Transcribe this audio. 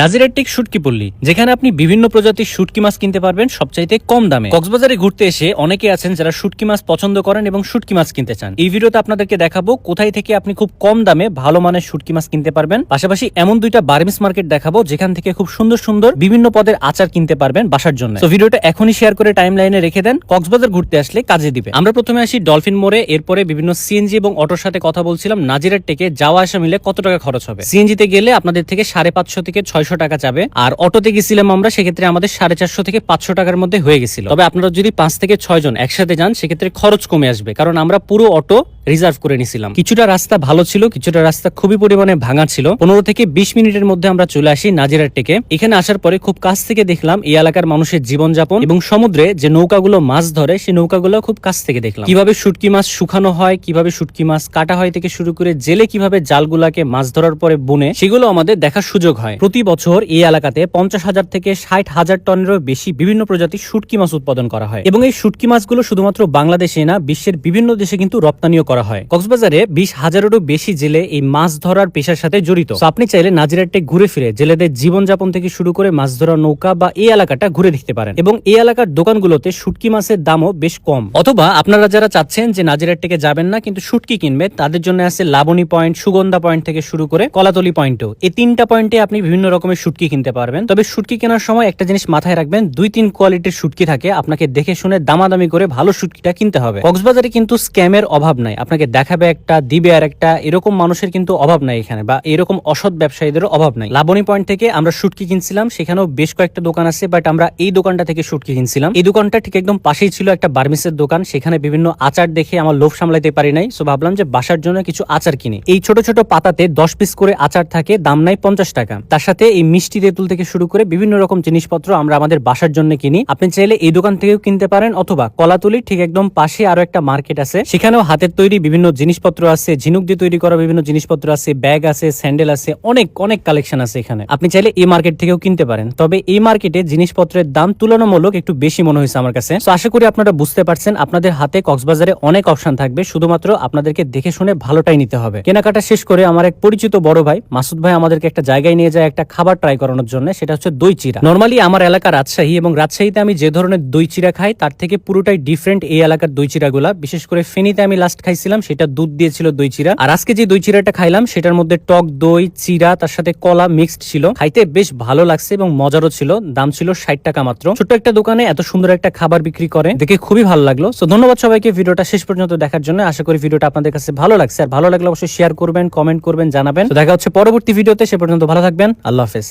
নাজিরাটিক শুটকি পল্লী, যেখানে আপনি বিভিন্ন প্রজাতির শুটকি মাছ কিনতে পারবেন সবচাইতে কম দামে। কক্সবাজারে ঘুরতে এসে অনেকে আছেন যারা শুটকি মাছ পছন্দ করেন এবং শুটকি মাছ কিনতে চান। এই ভিডিওতে আপনাদেরকে দেখাবো কোথায় থেকে আপনি খুব কম দামে ভালো মানের শুটকি মাছ কিনতে পারবেন। পাশাপাশি এমন দুইটা বার্মিস মার্কেট দেখাবো, যেখান থেকে খুব সুন্দর সুন্দর বিভিন্ন পদের আচার কিনতে পারবেন বাসার জন্য। তো ভিডিওটা এখনই শেয়ার করে টাইম লাইনে রেখে দেন। কক্সবাজার ঘুরতে আসলে কাজে দিবে। আমরা প্রথমে আসি ডলফিন মোড়ে, এরপরে বিভিন্ন সিএনজি এবং অটোর সাথে কথা বলছিলাম। নাজিরার টেকে যাওয়া আসা মিলে কত টাকা খরচ হবে? সিএনজিতে গেলে আপনাদের থেকে সাড়ে পাঁচশো থেকে ছয়শো টাকা চাবে। আর অটোতে গেছিলাম আমরা, সেক্ষেত্রে আমাদের সাড়ে চারশো থেকে পাঁচশো টাকার মধ্যে হয়ে গেছিল। তবে আপনারা যদি পাঁচ থেকে ছয় জন একসাথে যান, সেক্ষেত্রে খরচ কমে আসবে। কারণ আমরা পুরো অটো রিজার্ভ করে নিছিলাম। কিছুটা রাস্তা ভালো ছিল, কিছুটা রাস্তা খুবই পরিমাণে ভাঙা ছিল। পনেরো থেকে বিশ মিনিটের মধ্যে আমরা চলে আসি নাজিরার টেকে। এখানে আসার পরে খুব কাছ থেকে দেখলাম এই এলাকার মানুষের জীবনযাপন এবং সমুদ্রে যে নৌকাগুলো মাছ ধরে, সেই নৌকাগুলো খুব কাছ থেকে দেখলাম। কীভাবে শুটকি মাছ শুকানো হয়, কীভাবে শুটকি মাছ কাটা হয় থেকে শুরু করে জেলে কীভাবে জালগুলাকে মাছ ধরার পরে বুনে, সেগুলো আমাদের দেখার সুযোগ হয়। প্রতি বছর এই এলাকাতে পঞ্চাশ হাজার থেকে ষাট হাজার টনেরও বেশি বিভিন্ন প্রজাতির শুটকি মাছ উৎপাদন করা হয়। এবং এই শুটকি মাছগুলো শুধুমাত্র বাংলাদেশে না, বিশ্বের বিভিন্ন দেশে কিন্তু রপ্তানিও করা হয়। কক্সবাজারে বিশ হাজারেরও বেশি জেলে এই মাছ ধরার পেশার সাথে জড়িত। আপনি চাইলে নাজিরাটে ঘুরে ফিরে জেলেদের জীবনযাপন থেকে শুরু করে মাছ ধরা নৌকা বা এই এলাকাটা ঘুরে দেখতে পারেন। এবং এই এলাকার দোকানগুলোতে শুটকি মাছের দামও বেশ কম। অথবা আপনারা যারা চাচ্ছেন যে নাজিরাট যাবেন না, কিন্তু শুটকি কিনবে তাদের জন্য আছে লাবণী পয়েন্ট, সুগন্ধা পয়েন্ট থেকে শুরু করে কলাতলি পয়েন্টও। এই তিনটা পয়েন্টে আপনি বিভিন্ন রকমের শুটকি কিনতে পারবেন। তবে শুটকি কেনার সময় একটা জিনিস মাথায় রাখবেন, দুই তিন কোয়ালিটির শুটকি থাকে, আপনাকে দেখে শুনে দামাদামি করে ভালো শুটকিটা কিনতে হবে। কক্সবাজারে কিন্তু স্ক্যামের অভাব নাই। আপনাকে দেখাবে একটা, দিবে আর একটা, এরকম মানুষের কিন্তু অভাব নাই এখানে বা এরকম অসৎ ব্যবসায়ীদেরও অভাব নাই। লাবণী পয়েন্ট থেকে আমরা শুটকি কিনছিলাম, সেখানেও বেশ কয়েকটা দোকান আছে বাট আমরা এই দোকানটা থেকে শুটকি কিনছিলাম। এই দোকানটা ঠিক একদম পাশেই ছিল একটা বার্মিসের দোকান, সেখানে বিভিন্ন আচার দেখে আমার লোভ সামলাইতে পারি নাই সো ভাবলাম যে বাসার জন্য কিছু আচার কিনি। এই ছোট ছোট পাতাতে দশ পিস করে আচার থাকে, দাম নাই পঞ্চাশ টাকা। তার সাথে এই মিষ্টি তেঁতুল থেকে শুরু করে বিভিন্ন রকম জিনিসপত্র আমরা আমাদের বাসার জন্য কিনি। আপনি চাইলে এই দোকান থেকেও কিনতে পারেন, অথবা কলাতুলি ঠিক একদম পাশে আরও একটা মার্কেট আছে, সেখানেও হাতের তৈরি বিভিন্ন জিনিসপত্র আছে, ঝিনুক দিয়ে তৈরি করা বিভিন্ন জিনিসপত্র আছে, ব্যাগ আছে, স্যান্ডেল আছে, অনেক অনেক কালেকশন আছে এখানে। আপনি চাইলে এই মার্কেট থেকেও কিনতে পারেন। তবে এই মার্কেটে জিনিসপত্রের দাম তুলনামূলক একটু বেশি মনে হয়েছে আমার কাছে। তো আশা করি আপনারা বুঝতে পারছেন, আপনাদের হাতে কক্সবাজারে অনেক অপশন থাকবে। শুধুমাত্র আপনাদেরকে দেখে শুনে ভালোটাই নিতে হবে। কেনাকাটা শেষ করে আমার এক পরিচিত বড় ভাই, মাসুদ ভাই, আমাদেরকে একটা জায়গায় নিয়ে যায় একটা খাবার ট্রাই করানোর জন্য। সেটা হচ্ছে দই চিরা নর্মালি আমার এলাকা রাজশাহী এবং রাজশাহীতে আমি যে ধরনের দই চিরা খাই, তার থেকে পুরোটাই ডিফারেন্ট এই এলাকার দই চিরাগুলা বিশেষ করে ফেনীতে আমি লাস্ট খাইছিলাম, সেটা দুধ দিয়েছিল দই চিরা। আর আজকে যে দই চিরাটা খাইলাম, সেটার মধ্যে টক দই, চিরা, তার সাথে কলা মিক্সড ছিল। খাইতে বেশ ভালো লাগছে এবং মজারও ছিল, দাম ছিল ষাট টাকা মাত্র। ছোট্ট একটা দোকানে এত সুন্দর একটা খাবার বিক্রি করে, দেখে খুবই ভালো লাগল। তো ধন্যবাদ সবাইকে ভিডিওটা শেষ পর্যন্ত দেখার জন্য। আশা করি ভিডিওটা আপনাদের কাছে ভালো লাগছে। আর ভালো লাগলে অবশ্যই শেয়ার করবেন কমেন্ট করবেন, জানাবেন। দেখা হচ্ছে পরবর্তী ভিডিওতে, সে পর্যন্ত ভালো থাকবেন। আল্লাহ হাফেজ।